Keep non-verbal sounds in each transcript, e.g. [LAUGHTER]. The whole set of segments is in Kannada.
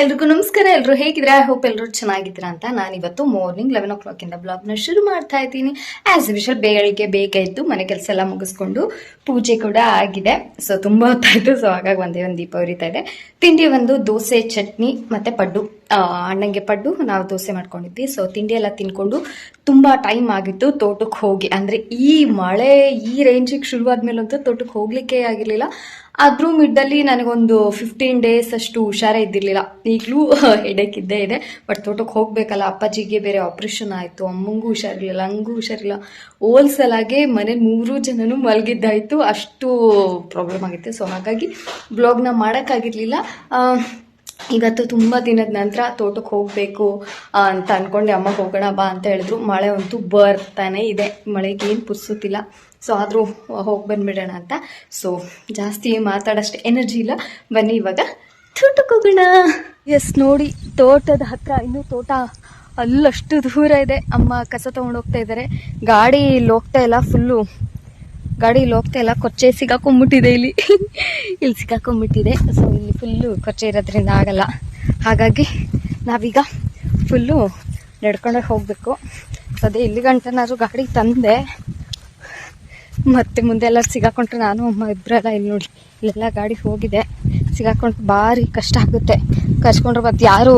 ಎಲ್ರಿಗೂ ನಮಸ್ಕಾರ. ಎಲ್ಲರೂ ಹೇಗಿದ್ರೆ ಐ ಹೋಪ್ ಎಲ್ಲರೂ ಚೆನ್ನಾಗಿದ್ದೀರಾ ಅಂತ ನಾನು ಇವತ್ತು ಮಾರ್ನಿಂಗ್ ಲೆವೆನ್ ಓ ಕ್ಲಾಕಿಂದ ಬ್ಲಾಗ್ನ ಶುರು ಮಾಡ್ತಾ ಇದ್ದೀನಿ. ಆ್ಯಸ್ ಯೂಶಲ್ ಬೇಗಳಿಗೆ ಬೇಗ ಎದ್ದು ಮನೆ ಕೆಲಸ ಎಲ್ಲ ಮುಗಿಸ್ಕೊಂಡು ಪೂಜೆ ಕೂಡ ಆಗಿದೆ. ಸೊ ತುಂಬ ಹೊತ್ತಾಯಿತು. ಸೊ ಹಾಗಾಗಿ ಒಂದೇ ಒಂದು ದೀಪ ಉರಿತಾ ಇದೆ. ತಿಂಡಿ ಒಂದು, ದೋಸೆ, ಚಟ್ನಿ ಮತ್ತು ಪಡ್ಡು. ಅಣ್ಣಂಗೆ ಪಡ್ಡು, ನಾವು ದೋಸೆ ಮಾಡ್ಕೊಂಡಿದ್ವಿ. ಸೊ ತಿಂಡಿ ಎಲ್ಲ ತಿನ್ಕೊಂಡು ತುಂಬ ಟೈಮ್ ಆಗಿತ್ತು ತೋಟಕ್ಕೆ ಹೋಗಿ. ಅಂದರೆ ಈ ಮಳೆ ಈ ರೇಂಜಿಗೆ ಶುರುವಾದ್ಮೇಲಂತೂ ತೋಟಕ್ಕೆ ಹೋಗ್ಲಿಕ್ಕೆ ಆಗಿರಲಿಲ್ಲ. ಆದರೂ ಮಿಡ್ಡಲ್ಲಿ ನನಗೊಂದು ಫಿಫ್ಟೀನ್ ಡೇಸ್ ಅಷ್ಟು ಹುಷಾರೇ ಇದ್ದಿರಲಿಲ್ಲ. ಈಗಲೂ ಹೆಡೇಕ್ [LAUGHS] ಇದ್ದೇ ಇದೆ. ಬಟ್ ತೋಟಕ್ಕೆ ಹೋಗಬೇಕಲ್ಲ, ಅಪ್ಪಾಜಿಗೆ ಬೇರೆ ಆಪ್ರೇಷನ್ ಆಯಿತು. ಅಮ್ಮಂಗೂ ಹುಷಾರಿರಲಿಲ್ಲ ಹಂಗೂ ಹುಷಾರಿಲ್ಲ ಹೋಲ್ಸಲಾಗೆ ಮನೆ ಮೂರು ಜನನು ಮಲಗಿದ್ದಾಯಿತು. ಅಷ್ಟು ಪ್ರಾಬ್ಲಮ್ ಆಗಿತ್ತು. ಸೊ ಹಾಗಾಗಿ ಬ್ಲಾಗ್ನ ಮಾಡೋಕ್ಕಾಗಿರಲಿಲ್ಲ ಇವತ್ತು ತುಂಬ ದಿನದ ನಂತರ ತೋಟಕ್ಕೆ ಹೋಗಬೇಕು ಅಂತ ಅಂದ್ಕೊಂಡು ಅಮ್ಮ, ಹೋಗೋಣ, ಬಾ, ಅಂತ ಹೇಳಿದ್ರು. ಮಳೆ ಅಂತೂ ಬರ್ತಾನೆ ಇದೆ. ಮಳೆಗೆ ಏನು ಪುರ್ಸುತ್ತಿಲ್ಲ. ಸೊ ಆದರೂ ಹೋಗಿ ಬಂದುಬಿಡೋಣ ಅಂತ. ಸೊ ಜಾಸ್ತಿ ಮಾತಾಡೋಷ್ಟು ಎನರ್ಜಿ ಇಲ್ಲ. ಬನ್ನಿ ಇವಾಗ ತೋಟಕ್ಕೆ ಹೋಗೋಣ. ಎಸ್ ನೋಡಿ, ತೋಟದ ಹತ್ರ ಇನ್ನೂ ತೋಟ ಅಲ್ಲಷ್ಟು ದೂರ ಇದೆ. ಅಮ್ಮ, ಕಸ ತೊಗೊಂಡು ಹೋಗ್ತಾ ಇದ್ದಾರೆ ಗಾಡಿ ಇಲ್ಲಿ ಹೋಗ್ತಾ ಇಲ್ಲ ಫುಲ್ಲು ಗಾಡಿ ಇಲ್ಲಿ ಹೋಗ್ತಾ ಇಲ್ಲ. ಕೊಚ್ಚೆ ಸಿಗಾಕೊಂಡ್ಬಿಟ್ಟಿದೆ ಇಲ್ಲಿ. ಇಲ್ಲಿ ಸಿಗಾಕೊಂಡ್ಬಿಟ್ಟಿದೆ. ಸೊ ಇಲ್ಲಿ ಫುಲ್ಲು ಕೊಚ್ಚೆ ಇರೋದ್ರಿಂದ ಆಗಲ್ಲ. ಹಾಗಾಗಿ ನಾವೀಗ ಫುಲ್ಲು ನಡ್ಕೊಂಡೇ ಹೋಗಬೇಕು. ಅದೇ ಇಲ್ಲಿ ಗಂಟನಾದ್ರು ಗಾಡಿ ತಂದೆ. ಮತ್ತೆ ಮುಂದೆ ಎಲ್ಲ ಸಿಗಾಕೊಂಡ್ರೆ ನಾನು, ಅಮ್ಮ ಇಬ್ಬರೆಲ್ಲ ಇಲ್ಲಿ ನೋಡಿ, ಇಲ್ಲೆಲ್ಲ ಗಾಡಿ ಹೋಗಿದೆ. ಸಿಗಾಕೊಂಡ್ರೆ ಭಾರಿ ಕಷ್ಟ ಆಗುತ್ತೆ. ಕರ್ಸ್ಕೊಂಡ್ರೆ ಮತ್ತೆ ಯಾರು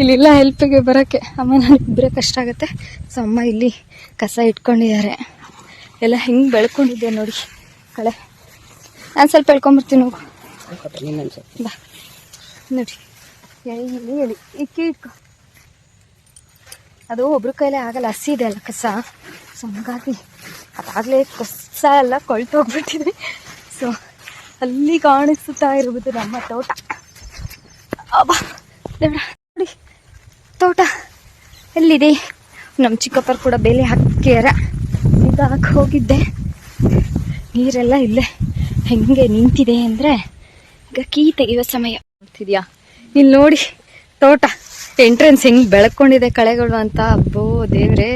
ಇಲ್ಲಿಲ್ಲ ಹೆಲ್ಪಿಗೆ ಬರೋಕ್ಕೆ. ಅಮ್ಮ ನಾನು ಇಬ್ಬರೇ ಕಷ್ಟ ಆಗುತ್ತೆ. ಸೊ ಅಮ್ಮ ಇಲ್ಲಿ ಕಸ ಇಟ್ಕೊಂಡಿದ್ದಾರೆ. ಎಲ್ಲ ಹೆಂಗೆ ಬೆಳ್ಕೊಂಡಿದ್ದೆ ನೋಡಿ ಕಳೆ. ನಾನು ಸ್ವಲ್ಪ ಹೇಳ್ಕೊಂಬರ್ತೀನಿ ಹೋಗು. ಬಾ. ನೋಡಿ. ಎಳಿ ಎಳಿ ಇಕ್ಕಿ ಅದು ಒಬ್ರ ಕೈಲೇ ಆಗಲ್ಲ, ಹಸಿ ಇದೆ ಅಲ್ಲ ಕಸ. ಸೊ ಹಂಗಾಗಿ ಅದಾಗಲೇ ಕಸ ಎಲ್ಲ ಕೊಳ್ತೋಗ್ಬಿಟ್ಟಿದೆ ಸೊ ಅಲ್ಲಿ ಕಾಣಿಸುತ್ತಾ ಇರುವುದು ನಮ್ಮ ತೋಟ. ನೋಡಿ, ತೋಟ ಎಲ್ಲಿದೆ? ನಮ್ಮ ಚಿಕ್ಕಪ್ಪರು ಕೂಡ ಬೇಲಿ ಹಾಕ್ಯಾರ. ಹಾಕಿ ಹೋಗಿದ್ದೆ. ನೀರೆಲ್ಲ ಇಲ್ಲೇ ಹೆಂಗೆ ನಿಂತಿದೆ ಅಂದರೆ ಈಗ ಕೀ ತೆಗೆಯುವ ಸಮಯ. ನೋಡ್ತಿದ್ಯಾ? ಇಲ್ಲಿ ನೋಡಿ, ತೋಟ ಎಂಟ್ರೆನ್ಸ್ ಹೆಂಗೆ ಬೆಳ್ಕೊಂಡಿದೆ ಕಳೆಗಳು ಅಂತ. ಅಬ್ಬೋ ದೇವ್ರೆ,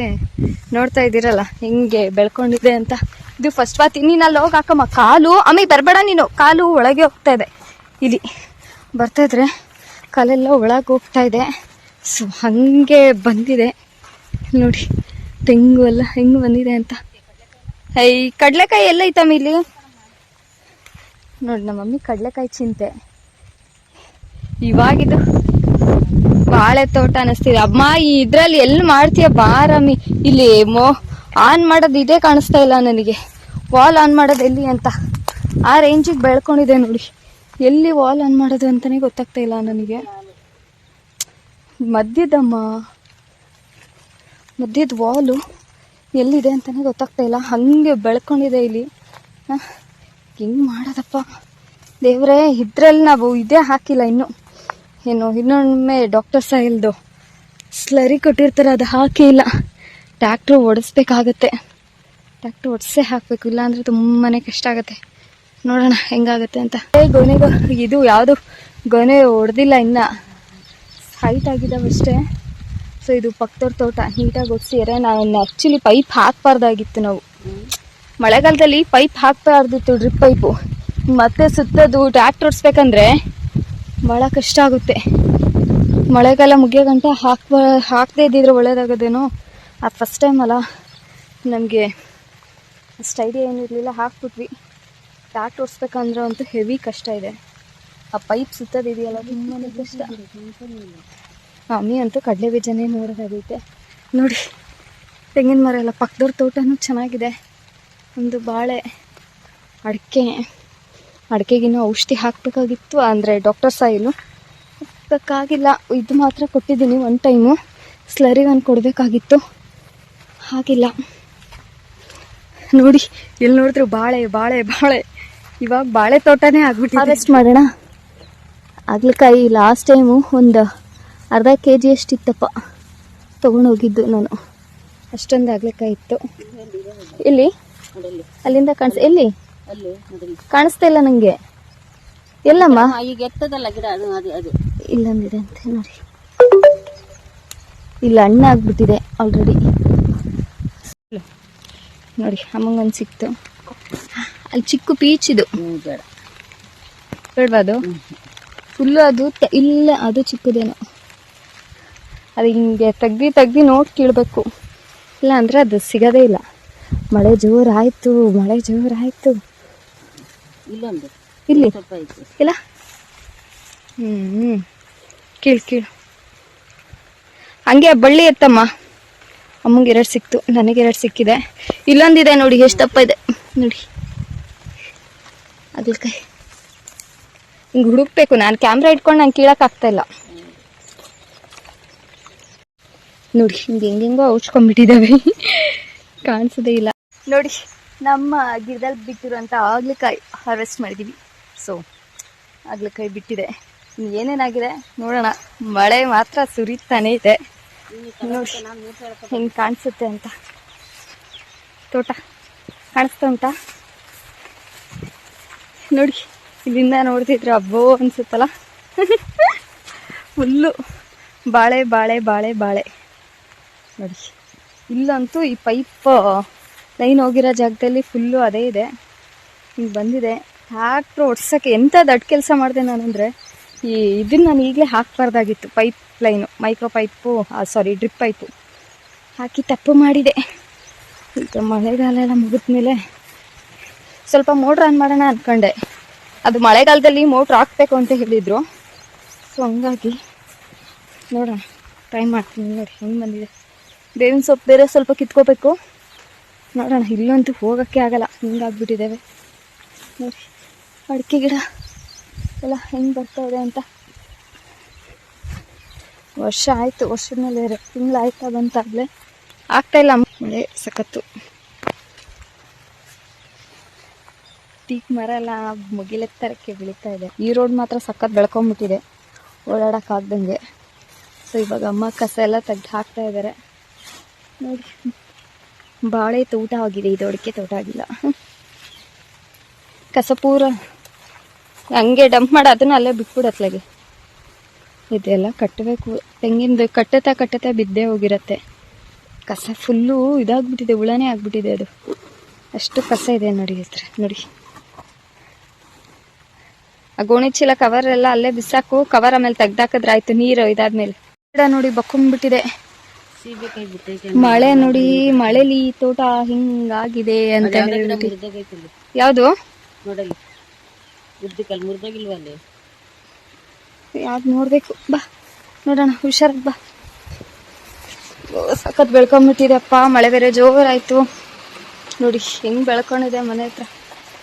ನೋಡ್ತಾ ಇದ್ದೀರಲ್ಲ, ಹೆಂಗೆ ಬೆಳ್ಕೊಂಡಿದೆ ಅಂತ. ಇದು ಫಸ್ಟ್ ಬಾತ್ ನೀನು ಅಲ್ಲಿ ಹೋಗಿ ಹಾಕಮ್ಮ. ಕಾಲು ಆಮೇಲೆ ಬರಬೇಡ ನೀನು. ಕಾಲು ಒಳಗೆ ಹೋಗ್ತಾ ಇದೆ. ಇಲ್ಲಿ ಬರ್ತಾಯಿದ್ರೆ ಕಾಲೆಲ್ಲ ಒಳಗೆ ಹೋಗ್ತಾ ಇದೆ. ಸೊ ಹಂಗೆ ಬಂದಿದೆ. ನೋಡಿ, ತೆಂಗು ಎಲ್ಲ ಹೆಂಗೆ ಬಂದಿದೆ ಅಂತ. ಐ ಕಡಲೆಕಾಯಿ ಎಲ್ಲ ಐತಮ್ಮ ಇಲ್ಲಿ? ನೋಡಿ ನಮ್ಮ ಮಮ್ಮಿ ಕಡಲೆಕಾಯಿ ಚಿಂತೆ. ಇವಾಗಿದು ಬಾಳೆ ತೋಟ ಅನಿಸ್ತಿದೆ. ಅಮ್ಮ, ಈ ಇದ್ರಲ್ಲಿ ಎಲ್ಲಿ ಮಾಡ್ತೀಯ? ಬಾರಮ್ಮಿ ಇಲ್ಲಿ ಮೋ ಆನ್ ಮಾಡೋದು ಇದೇ ಕಾಣಿಸ್ತಾ ಇಲ್ಲ ನನಗೆ. ವಾಲ್ ಆನ್ ಮಾಡೋದು ಎಲ್ಲಿ ಅಂತ. ಆ ರೇಂಜಿಗೆ ಬೆಳ್ಕೊಂಡಿದೆ ನೋಡಿ. ಎಲ್ಲಿ ವಾಲ್ ಆನ್ ಮಾಡೋದು ಅಂತಲೇ ಗೊತ್ತಾಗ್ತಾ ಇಲ್ಲ ನನಗೆ. ಮಧ್ಯದಮ್ಮ. ಮಧ್ಯದ ವಾಲು ಎಲ್ಲಿದೆ ಅಂತಾನೆ ಗೊತ್ತಾಗ್ತಾ ಇಲ್ಲ. ಹಾಗೆ ಬೆಳ್ಕೊಂಡಿದೆ ಇಲ್ಲಿ. ಹಿಂಗೆ ಮಾಡೋದಪ್ಪ. ದೇವರೇ, ಇದ್ರಲ್ಲಿ ನಾವು ಇದೇ ಹಾಕಿಲ್ಲ ಇನ್ನು. ಏನು ಇನ್ನೊಮ್ಮೆ ಡಾಕ್ಟರ್ ಸಾಯಿಲ್ದು ಸ್ಲರಿ ಕೊಟ್ಟಿರ್ತಾರೆ ಅದು ಹಾಕೇ ಇಲ್ಲ. ಟ್ಯಾಕ್ಟ್ರು ಓಡಿಸ್ಬೇಕಾಗತ್ತೆ. ಟ್ಯಾಕ್ಟ್ರು ಓಡಿಸೇ ಹಾಕಬೇಕು, ಇಲ್ಲಾಂದರೆ ತುಂಬಾ ಕಷ್ಟ ಆಗುತ್ತೆ. ನೋಡೋಣ ಹೆಂಗಾಗುತ್ತೆ ಅಂತ. ಏ ಗೊನೆಗೆ ಇದು ಯಾವುದು? ಗೊನೆ ಹೊಡೆದಿಲ್ಲ ಇನ್ನು. ಹೈಟ್ ಆಗಿದ್ದಾವಷ್ಟೇ ಸೊ ಇದು ಪಕ್ಕದವ್ರ ತೋಟ ನೀಟಾಗಿ ಒಡ್ಸಿದ್ರೆ ನಾನು ಆ್ಯಕ್ಚುಲಿ ಪೈಪ್ ಹಾಕಬಾರ್ದಾಗಿತ್ತು ನಾವು. ಮಳೆಗಾಲದಲ್ಲಿ ಪೈಪ್ ಹಾಕಬಾರ್ದಿತ್ತು ಡ್ರಿಪ್ ಪೈಪು ಮತ್ತೆ ಸುತ್ತದು ಟ್ರ್ಯಾಕ್ಟರ್ ಓಡಿಸ್ಬೇಕಂದ್ರೆ ಭಾಳ ಕಷ್ಟ ಆಗುತ್ತೆ. ಮಳೆಗಾಲ ಮುಗಿಯೋ ಗಂಟ ಹಾಕ್ಬ ಹಾಕದೇ ಇದ್ದಿದ್ರೆ ಒಳ್ಳೇದಾಗೋದೇನೋ? ಅದು ಫಸ್ಟ್ ಟೈಮ್ ಅಲ್ಲ. ನಮಗೆ ಅಷ್ಟು ಐಡಿಯಾ ಏನೂ ಇರಲಿಲ್ಲ, ಹಾಕ್ಬಿಟ್ವಿ. ಟ್ಯಾಕ್ಟ್ ಓಡಿಸ್ಬೇಕಂದ್ರೆ ಅಂತೂ ಹೆವಿ ಕಷ್ಟ ಇದೆ. ಆ ಪೈಪ್ ಸುತ್ತದಿದೆಯಲ್ಲ ತುಂಬಾ ಕಷ್ಟ. ಮಮ್ಮಿ ಅಂತೂ ಕಡಲೆ ಬೀಜನೇ ನೋಡೋದಾಗೈತೆ. ನೋಡಿ, ತೆಂಗಿನ ಮರ ಎಲ್ಲ ಪಕ್ಕದವ್ರ ತೋಟನೂ ಚೆನ್ನಾಗಿದೆ. ಒಂದು ಬಾಳೆ, ಅಡಿಕೆ, ಅಡಿಕೆಗಿನ್ನೂ ಔಷಧಿ ಹಾಕಬೇಕಾಗಿತ್ತು, ಅಂದರೆ ಡಾಕ್ಟರ್ ಸಾಯಿಲು. ಹಾಕಕ್ಕಾಗಿಲ್ಲ ಇದು ಮಾತ್ರ ಕೊಟ್ಟಿದ್ದೀನಿ ಒನ್ ಟೈಮು ಸ್ಲರಿಗೆ ಒಂದು ಕೊಡಬೇಕಾಗಿತ್ತು. ಹಾಗಿಲ್ಲ. ನೋಡಿ ಎಲ್ಲಿ ನೋಡಿದ್ರು ಬಾಳೆ ಬಾಳೆ ಬಾಳೆ. ಇವಾಗ ಬಾಳೆ ತೋಟನೇ ಆಗ್ಬಿಟ್ಟು ಹಾರ್ವೆಸ್ಟ್ ಮಾಡೋಣ. ಆಗ್ಲಕಾಯಿ ಲಾಸ್ಟ್ ಟೈಮು ಒಂದು ಅರ್ಧ ಕೆ ಜಿ ಅಷ್ಟಿತ್ತಪ್ಪ. ತೊಗೊಂಡೋಗಿದ್ದು ನಾನು. ಅಷ್ಟೊಂದು ಆಗ್ಲಿಕ್ಕಾಯಿತ್ತು ಇತ್ತು ಇಲ್ಲಿ? ಅಲ್ಲಿಂದ ಕಾಣಿಸ್ ಎಲ್ಲಿ? ಅಲ್ಲಿ ಕಾಣಿಸ್ತಾ ಇಲ್ಲ ನನಗೆ ಎಲ್ಲಮ್ಮ? ಈಗ ಎತ್ತದಲ್ಲ ಗಿಡ ಅದು ಇಲ್ಲೊಂದಿದೆ ಅಂತ ನೋಡಿ. ಇಲ್ಲ ಹಣ್ಣು ಆಗ್ಬಿಟ್ಟಿದೆ ಆಲ್ರೆಡಿ ನೋಡಿ ಅಮ್ಮಂಗೊಂದು ಸಿಕ್ತು. ಅಲ್ಲಿ ಚಿಕ್ಕ ಪೀಚ್ ಇದು. ಬೇಡವಾ ಅದು? ಫುಲ್ಲು ಅದು ಇಲ್ಲ ಅದು ಚಿಕ್ಕದೇನೋ. ಅದು ಹಿಂಗೆ ತೆಗ್ದು ತೆಗ್ದು ನೋಡಿ ಕೀಳಬೇಕು. ಇಲ್ಲ ಅಂದರೆ ಅದು ಸಿಗೋದೇ ಇಲ್ಲ. ಮಳೆ ಜೋರಾಯಿತು ಮಳೆ ಜೋರಾಯಿತು. ಇಲ್ಲೊಂದು. ಇಲ್ಲಿ. ಇಲ್ಲ? ಹ್ಞೂ ಕೀಳು ಕೀಳು. ಹಂಗೆ ಬಳ್ಳಿ ಎತ್ತಮ್ಮ. ಅಮ್ಮಂಗೆ ಎರಡು ಸಿಕ್ತು ನನಗೆ ಎರಡು ಸಿಕ್ಕಿದೆ. ಇಲ್ಲೊಂದಿದೆ ನೋಡಿ ಎಷ್ಟು ದಪ್ಪ ಇದೆ. ನೋಡಿ. ಅದಕ್ಕೆ ಹಿಂಗೆ ಹುಡುಕ್ಬೇಕು ನಾನು ಕ್ಯಾಮ್ರಾ ಇಟ್ಕೊಂಡು ನಂಗೆ ಕೀಳಕ್ಕೆ ಆಗ್ತಾ ಇಲ್ಲ ನೋಡಿ, ಹಿಂಗೆ ಹೆಂಗೆಂಗೋ ಔಚ್ಕೊಂಡ್ಬಿಟ್ಟಿದ್ದಾವೆ ಕಾಣಿಸೋದೇ ಇಲ್ಲ. ನೋಡಿ, ನಮ್ಮ ಗಿಡದಲ್ಲಿ ಬಿಟ್ಟಿರುವಂಥ ಆಗ್ಲಕಾಯಿ ಹಾರ್ವೆಸ್ಟ್ ಮಾಡಿದ್ದೀವಿ ಸೊ ಆಗ್ಲಕಾಯಿ ಬಿಟ್ಟಿದೆ. ಏನೇನಾಗಿದೆ ನೋಡೋಣ. ಮಳೆ ಮಾತ್ರ ಸುರಿತಾನೆ ಇದೆ. ನೋಡಿ ಹೆಂಗೆ ಕಾಣಿಸುತ್ತೆ ಅಂತ. ತೋಟ ಕಾಣಿಸ್ತಾ ಉಂಟಾ? ನೋಡಿ, ಇಲ್ಲಿಂದ ನೋಡ್ತಿದ್ರೆ ಅಬ್ಬೋ ಅನ್ಸುತ್ತಲ್ಲ. [LAUGHS] ಫುಲ್ಲು ಬಾಳೆ ಬಾಳೆ ಬಾಳೆ ಬಾಳೆ. ನೋಡಿ. ಇಲ್ಲಂತೂ ಈ ಪೈಪ್ ಲೈನ್ ಹೋಗಿರೋ ಜಾಗದಲ್ಲಿ ಫುಲ್ಲು ಅದೇ ಇದೆ. ಹಿಂಗೆ ಬಂದಿದೆ. ಟ್ಯಾಕ್ಟ್ರ್ ಒಡ್ಸೋಕ್ಕೆ ಎಂಥ ದೊಡ್ಡ ಕೆಲಸ ಮಾಡಿದೆ ನಾನು ಅಂದರೆ ಈ ಇದನ್ನು ನಾನು ಈಗಲೇ ಹಾಕಬಾರ್ದಾಗಿತ್ತು. Pipe line, micro pipe sorry drip pipe. ಹಾಕಿ ತಪ್ಪು ಮಾಡಿದೆ. ಈಗ ಮಳೆಗಾಲ ಎಲ್ಲ ಮುಗಿದ್ಮೇಲೆ ಸ್ವಲ್ಪ ಮೋಟ್ರ್ ಆನ್ ಮಾಡೋಣ ಅಂದ್ಕೊಂಡೆ ಅದು ಮಳೆಗಾಲದಲ್ಲಿ ಮೋಟ್ರ್ ಹಾಕ್ಬೇಕು ಅಂತ ಹೇಳಿದರು. ಸೊ ಹಂಗಾಗಿ ನೋಡೋಣ. ಟ್ರೈ ಮಾಡ್ತೀನಿ ನೋಡಿ, ಹೆಂಗೆ ಬಂದಿದೆ. ಬೇವಿನ ಸೊಪ್ಪು ಬೇರೆ ಸ್ವಲ್ಪ ಕಿತ್ಕೋಬೇಕು. ನೋಡೋಣ ಇಲ್ಲಂತೂ ಹೋಗೋಕ್ಕೆ ಆಗಲ್ಲ. ಹಿಂಗಾಗ್ಬಿಟ್ಟಿದ್ದೇವೆ. ನೋಡಿ, ಅಡಿಕೆ ಗಿಡ ಎಲ್ಲ ಹೆಂಗೆ ಬರ್ತಾ ಇದೆ ಅಂತ. ವರ್ಷ ಆಯಿತು, ವರ್ಷದ ಮೇಲೆ ಎರಡು ತಿಂಗಳು ಆಯ್ತಾ ಬಂತಾಗಲೇ ಆಗ್ತಾ ಇಲ್ಲ, ಮಳೆ ಸಖತ್ತು. ಟೀಕ್ ಮರ ಎಲ್ಲ ಮುಗಿಲೆತ್ತರಕ್ಕೆ ಬೆಳೀತಾ ಇದೆ. ಈ ರೋಡ್ ಮಾತ್ರ ಸಖತ್ ಬೆಳ್ಕೊಂಬಿಟ್ಟಿದೆ. ಓಡಾಡೋಕ್ಕಾಗ್ದಂಗೆ. ಸೊ ಇವಾಗ ಅಮ್ಮ ಕಸ ಎಲ್ಲ ತೆಗ್ದು ಹಾಕ್ತಾ ಇದ್ದಾರೆ. ನೋಡಿ ಬಾಳೆ ತೋಟ ಆಗಿದೆ, ಇದು ಅಡಿಕೆ ತೋಟ ಆಗಿಲ್ಲ. ಕಸಪೂರ ಹಂಗೆ ಡಂಪ್ ಮಾಡಿ, ಅದನ್ನ ಅಲ್ಲೇ ಬಿಟ್ಬಿಡತ್ಲಾಗೆ ಇದೆಲ್ಲ ಕಟ್ಟಬೇಕು. ತೆಂಗಿನದು ಕಟ್ಟತಾ ಕಟ್ಟತಾ ಬಿದ್ದೇ ಹೋಗಿರತ್ತೆ. ಕಸ ಫುಲ್ಲು ಇದಾಗ್ಬಿಟ್ಟಿದೆ ಉಳನೇ ಆಗ್ಬಿಟ್ಟಿದೆ ಅದು. ಅಷ್ಟು ಕಸ ಇದೆ ನೋಡಿ ಹತ್ರ ನೋಡಿ. ಆ ಗೋಣಿ ಚೀಲ ಕವರ್ ಎಲ್ಲ ಅಲ್ಲೇ ಬಿಸಾಕು ಕವರ್ ಆಮೇಲೆ ತೆಗ್ದಾಕಿದ್ರೆ ಆಯ್ತು, ನೀರು ಇದಾದ್ಮೇಲೆ. ನೋಡಿ ಬಕ್ಕೊಂಡ್ಬಿಟ್ಟಿದೆ ಮಳೆ ನೋಡಿ ಮಳೆಲಿ ತೋಟ ಹಿಂಗಾಗಿದೆ ಅಂತ ಯಾವ್ದು? ಯಾವುದು ನೋಡ್ಬೇಕು. ಬಾ ನೋಡೋಣ ಹುಷಾರ್ ಬಾ. ಸಖತ್ ಬೆಳ್ಕೊಂಬಿಟ್ಟಿದೆಪ್ಪ ಮಳೆ ಬೇರೆ ಜೋರಾಯ್ತು. ನೋಡಿ ಹೆಂಗ್ ಬೆಳ್ಕೊಂಡಿದೆ ಮನೆ ಹತ್ರ.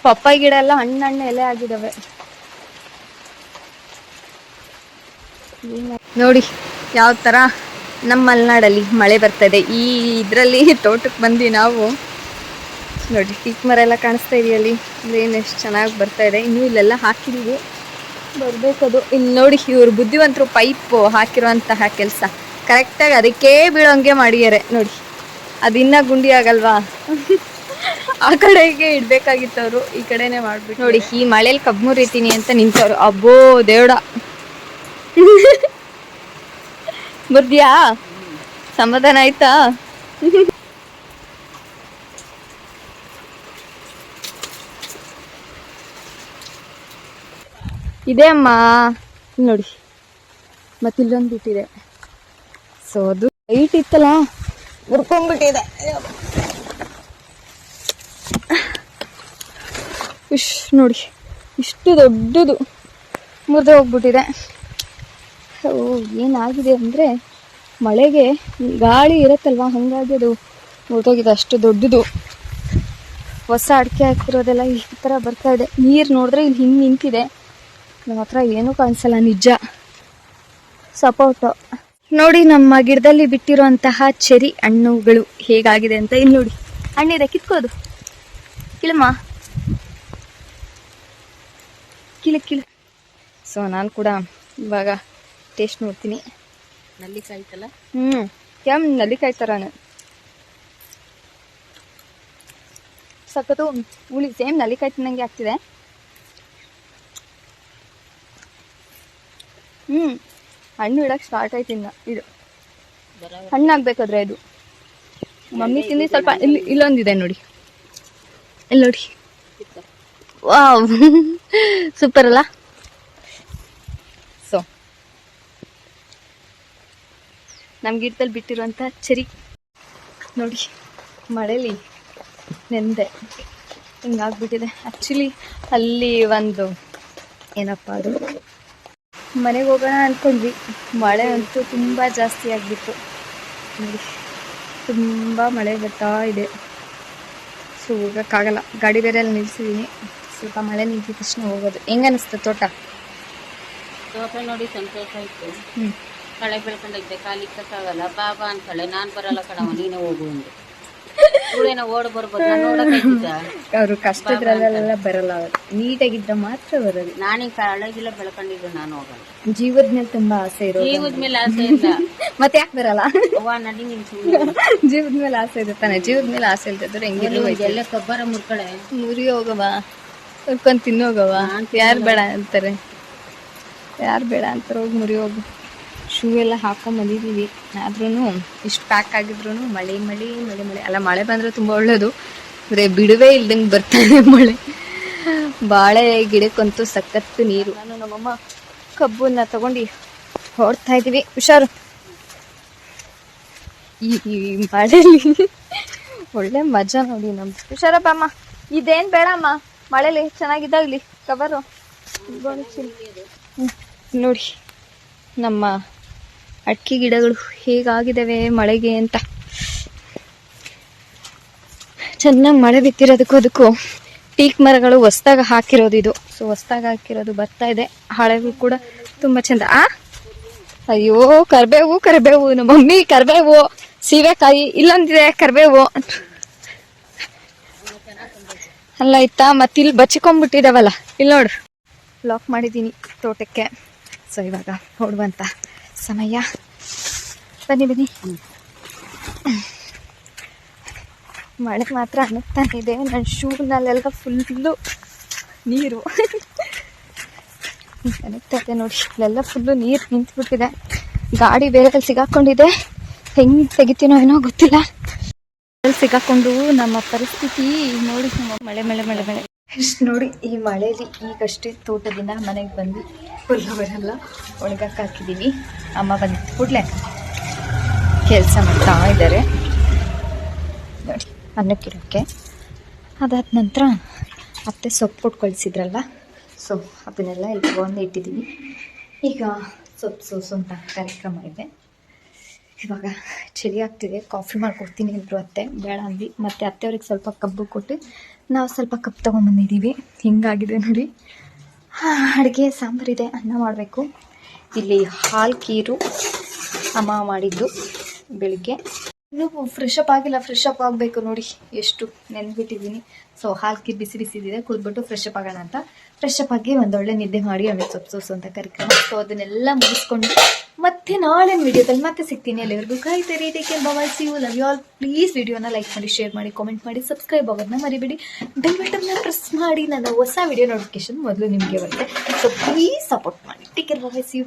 ಪಪ್ಪಾಯಿ ಗಿಡ ಎಲ್ಲ ಹಣ್ಣು ಹಣ್ಣು ಎಲೆ ಆಗಿದಾವೆ. ನೋಡಿ ಯಾವ ಥರ ನಮ್ಮ ಮಲೆನಾಡಲ್ಲಿ ಮಳೆ ಬರ್ತದೆ. ಈ ಇದರಲ್ಲಿ ತೋಟಕ್ಕೆ ಬಂದ್ವಿ ನಾವು. ನೋಡಿ ಟೀಕ್ ಮರ ಎಲ್ಲ ಕಾಣಿಸ್ತಾ ಇದೆಯಲ್ಲಿ ಏನು ಎಷ್ಟು ಚೆನ್ನಾಗಿ ಬರ್ತಾ ಇದೆ. ಇನ್ನೂ ಇಲ್ಲೆಲ್ಲ ಹಾಕಿದ್ವಿ. ಬರಬೇಕದು ಇಲ್ಲಿ ನೋಡಿ, ಇವರು ಬುದ್ಧಿವಂತರು ಪೈಪ್ ಹಾಕಿರುವಂತಹ ಕೆಲಸ. ಕರೆಕ್ಟಾಗಿ ಅದಕ್ಕೇ ಬೀಳೋಂಗೆ ಮಾಡಿದ್ದಾರೆ. ನೋಡಿ, ಅದು ಇನ್ನೂ ಗುಂಡಿ ಆಗಲ್ವಾ? ಆ ಕಡೆಗೆ ಇಡಬೇಕಾಗಿತ್ತು ಅವರು ಈ ಕಡೆನೇ ಮಾಡ್ಬಿಟ್ಟು. ನೋಡಿ, ಈ ಮಳೇಲಿ ಕಬ್ಬು ಮುರಿತೀನಿ ಅಂತ ನಿಂತವ್ರು. ಅಬ್ಬೋ ದೇವ್ಡ ಮುರ್ದ್ಯಾ ಸಮಾಧಾನ ಆಯ್ತಾ? ಇದೆ ಅಮ್ಮ. ನೋಡಿ. ಮತ್ತೆ ಇಲ್ಲೊಂದು ಬಿಟ್ಟಿದೆ. ಸೊ ಅದು ಲೈಟ್ ಇತ್ತಲ್ಲ? ಹುರ್ಕೊಂಡ್ಬಿಟ್ಟಿದೆ. ಇಶ್ ನೋಡಿ. ಇಷ್ಟು ದೊಡ್ಡದು ಮುರಿದು ಹೋಗ್ಬಿಟ್ಟಿದೆ ಏನಾಗಿದೆ ಅಂದರೆ ಮಳೆಗೆ ಗಾಳಿ ಇರುತ್ತಲ್ವಾ? ಹಾಗಾಗಿ ಅದು ಮುಳುಗೋಗಿದೆ ಅಷ್ಟು ದೊಡ್ಡದು. ಹೊಸ ಅಡಿಕೆ ಹಾಕಿರೋದೆಲ್ಲ ಈ ಥರ ಬರ್ತಾ ಇದೆ. ನೀರು ನೋಡಿದ್ರೆ ಇಲ್ಲಿ ಹಿಂಗೆ ನಿಂತಿದೆ. ನಮ್ಮ ಹತ್ರ ಏನೂ ಕಾಣಿಸಲ್ಲ, ನಿಜ. ಸಪೋಟೊ ನೋಡಿ, ನಮ್ಮ ಗಿಡದಲ್ಲಿ ಬಿಟ್ಟಿರುವಂತಹ ಚೆರಿ ಹಣ್ಣುಗಳು ಹೇಗಾಗಿದೆ ಅಂತ ಇಲ್ಲಿ ನೋಡಿ. ಹಣ್ಣಿದೆ ಕಿತ್ಕೋದು ಕಿಳಮ್ಮ ಕಿಳು ಕಿಳು ಸೊ ನಾನು ಕೂಡ ಇವಾಗ ಟೇಸ್ಟ್ ನೋಡ್ತೀನಿ. ನಲ್ಲಿಕಾಯಿ ಹ್ಞೂ ನಲ್ಲಿಕಾಯಿ ಥರನೇ ಸಖತ್ತು ಹುಳಿ ಸೇಮ್ ನಲ್ಲಿಕಾಯಿ ತಿನ್ನಂಗೆ ಆಗ್ತಿದೆ. ಹ್ಞೂ ಹಣ್ಣು ಇಡಕ್ಕೆ ಸ್ಟಾರ್ಟ್ ಆಯ್ತು ಇನ್ನು ಇದು. ಹಣ್ಣಾಗ್ಬೇಕಾದ್ರೆ ಇದು. ಮಮ್ಮಿ ತಿಂದು ಸ್ವಲ್ಪ ಇಲ್ಲಿ ಇಲ್ಲೊಂದಿದೆ ನೋಡಿ. ಇಲ್ಲಿ ನೋಡಿ. ವಾಹ್ ವಾವ್. [LAUGHS] ಸೂಪರ್ ಅಲ್ಲ 嗯 ನೋಡಿ ಎಷ್ಟು ದೊಡ್ಡದು ಮುರಿದೋಗಿದೆ ಅಷ್ಟು ದೊಡ್ಡದು ಬರ ಮುರಿದೋಗಿದೆ ಅಷ್ಟು ದೊಡ್ಡದು ನಮ್ಮ ಗಿಡದಲ್ಲಿ ಬಿಟ್ಟಿರುವಂಥ ಚರಿ. ನೋಡಿ ಮಳೇಲಿ ನೆಂದೆ. ಹಿಂಗಾಗ್ಬಿಟ್ಟಿದೆ. ಆ್ಯಕ್ಚುಲಿ ಅಲ್ಲಿ ಒಂದು ಏನಪ್ಪ ಅದು? ಮನೆಗೆ ಹೋಗೋಣ ಅಂದ್ಕೊಂಡ್ವಿ ಮಳೆ ಅಂತೂ ತುಂಬ ಜಾಸ್ತಿ ಆಗಿಬಿಟ್ಟು ನೋಡಿ ತುಂಬ ಮಳೆ ಬರ್ತಾ ಇದೆ. ಸೊ ಹೋಗೋಕ್ಕಾಗಲ್ಲ. ಗಾಡಿ ಬೇರೆ ಅಲ್ಲಿ ನಿಲ್ಸಿದ್ದೀನಿ ಸ್ವಲ್ಪ ಮಳೆ ನಿಂತಿದ ತಕ್ಷಣ ಹೋಗೋದು. ಹೆಂಗೆ ಅನಿಸ್ತು ತೋಟ? ತೋಟ ನೋಡಿ ಸಂತೋಷ ಆಯ್ತು. ಹ್ಞೂ ಕಳೆ ಬೆಳ್ಕೊಂಡೈತೆ ಕಾಲಿ ಕಕ್ಕಾಗಲ್ಲ ಬಾಬಾ ಅಂತಾಳೆ ನಾನ್ ಬರಲ್ಲ ಕಣವ ನೀನೇ ಹೋಗು ಅಂದೆ. ಇವಳೇನೋ ಓಡ್ ಬರ್ಬೋದು ನಾನು ನೋಡಕ್ಕಾಯ್ತಿದ್ದ ಅವರು ಕಷ್ಟದ್ರಲ್ಲೆಲ್ಲ ಬರಲ್ಲ ಅವರು. ನೀಟಾಗಿದ್ದ ಮಾತ್ರ ಬರೋದು. ನಾನೀಗ ಕಳೆಗಿಲ್ಲ ಬೆಳ್ಕೊಂಡಿದ್ದು ನಾನು ಹೋಗಲ್ಲ. ಜೀವದ ಮೇಲೆ ತುಂಬಾ ಆಸೆ ಇರೋದು ಜೀವದ ಮೇಲೆ ಆಸೆ ಇಲ್ಲ. ಮತ್ತೆ ಯಾಕೆ ಬರಲ್ಲ? ಅವ್ವ ನಡಿ ನಿನ್ ಸುಮ್ಮನೆ ಜೀವದ ಮೇಲೆ ಆಸೆ ಇದೆ ತಾನೆ. ಜೀವದ ಮೇಲೆ ಆಸೆ ಇಲ್ದಿದ್ರೆ ಹೆಂಗಿದ್ರು ಎಲ್ಲ ಕಬ್ಬರ ಮುರ್ಕಳೆ. ಮುರಿ ಹೋಗವ ಹುರ್ಕೊಂಡು ತಿನ್ನೋಗವ ಯಾರು ಬೇಡ ಅಂತಾರೆ. ಯಾರು ಬೇಡ ಅಂತಾರೆ ಹೋಗಿ ಮುರಿ ಹೋಗು. ಶೂ ಎಲ್ಲ ಹಾಕೊಂಡ್ ಬಂದಿದ್ದೀವಿ. ಆದ್ರೂ ಇಷ್ಟು ಪ್ಯಾಕ್ ಆಗಿದ್ರು ಮಳೆ ಮಳೆ ಮಳೆ ಮಳೆ. ಅಲ್ಲ, ಮಳೆ ಬಂದರೆ ತುಂಬ ಒಳ್ಳೆಯದು ಅಂದರೆ ಬಿಡುವೇ ಇಲ್ದಂಗೆ ಬರ್ತಾನೆ ಮಳೆ. ಬಾಳೆ ಗಿಡಕ್ಕಂತೂ ಸಖತ್ತು ನೀರು. ನಾನು ನಮ್ಮಮ್ಮ ಕಬ್ಬನ್ನ ತಗೊಂಡು ಹೊಡ್ತಾ ಇದ್ದೀವಿ. ಹುಷಾರು. ಈ ಮಳೆಲಿ ಒಳ್ಳೆ ಮಜಾ ನೋಡಿ ನಮ್ಮ ಹುಷಾರಪ್ಪ ಅಮ್ಮ. ಇದೇನ್ ಬೇಡಮ್ಮ ಮಳೆಲಿ ಚೆನ್ನಾಗಿದ್ದಾಗ್ಲಿ. ಕವರು ನೋಡಿ ನಮ್ಮ ಅಡಿಕೆ ಗಿಡಗಳು ಹೇಗಾಗಿದ್ದಾವೆ, ಮಳೆಗೆ ಅಂತ. ಚೆನ್ನಾಗಿ ಮಳೆ ಬಿತ್ತಿರೋದಕ್ಕೂ ಅದಕ್ಕೂ ಟೀಕ್ ಮರಗಳು ಹೊಸ್ದಾಗ ಹಾಕಿರೋದು ಇದು. ಸೊ ಹೊಸ್ದಾಗ ಹಾಕಿರೋದು ಬರ್ತಾ ಇದೆ. ಹಳೆಗೂ ಕೂಡ ತುಂಬಾ ಚೆಂದ. ಆ? ಅಯ್ಯೋ, ಕರ್ಬೇವು ಕರ್ಬೇವು, ನಮ್ಮ ಮಮ್ಮಿ ಕರ್ಬೇವು, ಸೀಬೆಕಾಯಿ, ಇಲ್ಲೊಂದಿದೆ ಕರ್ಬೇವು. ಅಲ್ಲ, ಇತ್ತಾ ಮತ್ತೆ ಇಲ್ಲಿ ಬಚ್ಚಿಕೊಂಡ್ಬಿಟ್ಟಿದಾವಲ್ಲ ಇಲ್ಲಿ ನೋಡು. ಲಾಕ್ ಮಾಡಿದ್ದೀನಿ ತೋಟಕ್ಕೆ. ಸೊ ಇವಾಗ ಹೊಡುವಂತ ಸಮಯ. ಬನ್ನಿ ಬನ್ನಿ. ಮಳೆ ಮಾತ್ರ ಅನ್ನಿಸ್ತಾನೆ ಇದೆ. ನನ್ನ ಶೂನಲ್ಲೆಲ್ಲ ಫುಲ್ಲು ನೀರು. ಅನ್ನಿಸ್ತಾ ಇದೆ ನೋಡಿ ಇಲ್ಲೆಲ್ಲ ಫುಲ್ಲು ನೀರು ನಿಂತ್ಬಿಟ್ಟಿದೆ. ಗಾಡಿ ಬೇರೆ ಸಿಗಾಕೊಂಡಿದೆ. ಹೆಂಗೆ ತೆಗಿತೀನೋ ಏನೋ ಗೊತ್ತಿಲ್ಲ. ಸಿಗಾಕೊಂಡು ನಮ್ಮ ಪರಿಸ್ಥಿತಿ ನೋಡಿ, ಮಳೆ ಮಳೆ ಮಳೆ ಮಳೆ. ಇಷ್ಟು ನೋಡಿ, ಈ ಮಳೆಯಲ್ಲಿ ಈಗಷ್ಟೇ ತೋಟದಿಂದ ಮನೆಗೆ ಬಂದು ಹುಲ್ಲುಗಳೆಲ್ಲ ಒಣಗಕ್ಕೆ ಹಾಕಿದ್ದೀವಿ ಅಮ್ಮ ಬಂದು ಕೂಡಲೇ ಕೆಲಸ ಮಾಡ್ತಾ ಇದ್ದಾರೆ ನೋಡಿ ಅನ್ನಕ್ಕಿರೋಕ್ಕೆ ಅದಾದ ನಂತರ ಅತ್ತೆ ಸೊಪ್ಪು ಕೊಟ್ಟು ಕಳಿಸಿದ್ರಲ್ಲ ಸೊ ಅದನ್ನೆಲ್ಲ ಇಲ್ಲಿ ತಗೊಂಡು ಇಟ್ಟಿದ್ದೀವಿ ಈಗ ಸೊಪ್ಪು ಸೋಸುವಂಥ ಕಾರ್ಯಕ್ರಮ ಇದೆ. ಇವಾಗ ಚಳಿ ಆಗ್ತಿದೆ, ಕಾಫಿ ಮಾಡ್ಕೊಡ್ತೀನಿ ಅಂದರು ಅತ್ತೆ. ಬೇಡ ಅಂದ್ವಿ. ಮತ್ತು ಅತ್ತೆಯವ್ರಿಗೆ ಸ್ವಲ್ಪ ಕಬ್ಬು ಕೊಟ್ಟು ನಾವು ಸ್ವಲ್ಪ ಕಪ್ ತೊಗೊಂಬಂದಿದ್ದೀವಿ. ಹಿಂಗಾಗಿದೆ ನೋಡಿ. ಅಡುಗೆ ಸಾಂಬಾರಿದೆ, ಅನ್ನ ಮಾಡಬೇಕು. ಇಲ್ಲಿ ಹಾಲು ಕೀರು ಅಮ್ಮ ಮಾಡಿದ್ದು ಬೆಳಿಗ್ಗೆ. ಇನ್ನೂ ಫ್ರೆಶ್ ಅಪ್ ಆಗಿಲ್ಲ ಫ್ರೆಶ್ ಅಪ್ ಆಗಬೇಕು ನೋಡಿ. ಎಷ್ಟು ನೆನ್ಬಿಟ್ಟಿದ್ದೀನಿ ಸೊ ಹಾಲು ಕೀರು ಬಿಸಿ ಬಿಸಿದಿದೆ ಕುದ್ಬಿಟ್ಟು ಫ್ರೆಶ್ ಅಪ್ ಆಗೋಣ ಅಂತ. ಫ್ರೆಶ್ ಅಪ್ ಆಗಿ ಒಂದೊಳ್ಳೆ ನಿದ್ದೆ ಮಾಡಿ, ಆಮೇಲೆ ಸೊಪ್ಪು ಅಂತ ಕಾರ್ಯಕ್ರಮ ಸೊ ಅದನ್ನೆಲ್ಲ ಮುಗಿಸ್ಕೊಂಡು ಮತ್ತೆ ನಾಳೆ ವಿಡಿಯೋದಲ್ಲಿ ಮತ್ತೆ ಸಿಗ್ತೀನಿ ಅಲ್ಲಿವರೆಗೂ ಕಾಯ್ತಾರೆ take bye see you love you all please ವಿಡಿಯೋನ ಲೈಕ್ ಮಾಡಿ ಶೇರ್ ಮಾಡಿ ಕಾಮೆಂಟ್ ಮಾಡಿ ಸಬ್ಸ್ಕ್ರೈಬ್ ಆಗೋದನ್ನ ಮರಿಬೇಡಿ. ಬೆಲ್ ಬಟನ್ನ ಪ್ರೆಸ್ ಮಾಡಿ, ನನ್ನ ಹೊಸ ವಿಡಿಯೋ ನೋಟಿಫಿಕೇಶನ್ ಮೊದಲು ನಿಮಗೆ ಬರುತ್ತೆ. ಸೊ ಪ್ಲೀಸ್ ಸಪೋರ್ಟ್ ಮಾಡಿ. Take care bye see you